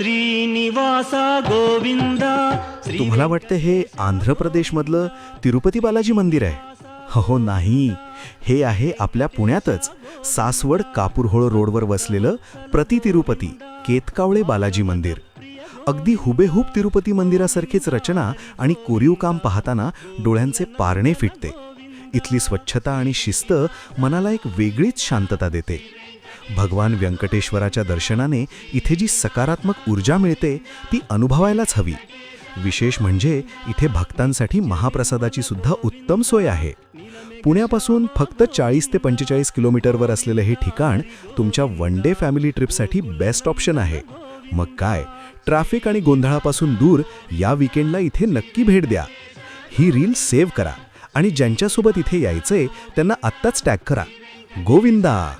श्रीनिवासा गोविंदा तुम्हाला वाटतं हे आंध्र प्रदेशमधलं तिरुपती बालाजी मंदिर आहे? हो नाही. हे आहे आपल्या पुण्यातच सासवड कापूरहोळ रोडवर वसलेलं प्रति तिरुपती केतकावळे बालाजी मंदिर. अगदी हुबेहूब तिरुपती मंदिरासारखीच रचना आणि कोरीव काम पाहताना डोळ्यांचे पारणे फिटते. इथली स्वच्छता आणि शिस्त मनाला एक वेगळीच शांतता देते. भगवान व्यंकटेश्वराच्या दर्शनाने इथे जी सकारात्मक ऊर्जा मिळते ती अनुभवायलाच हवी. विशेष म्हणजे इथे भक्तांसाठी महाप्रसादाची सुद्धा उत्तम सोय आहे. पुण्यापासून फक्त चाळीस ते पंचेचाळीस किलोमीटरवर असलेलं हे ठिकाण तुमच्या वन डे फॅमिली ट्रिपसाठी बेस्ट ऑप्शन आहे. मग काय? ट्रॅफिक आणि गोंधळापासून दूर या विकेंडला इथे नक्की भेट द्या. ही रील सेव्ह करा आणि ज्यांच्यासोबत इथे यायचंय त्यांना आत्ताच टॅग करा. गोविंदा!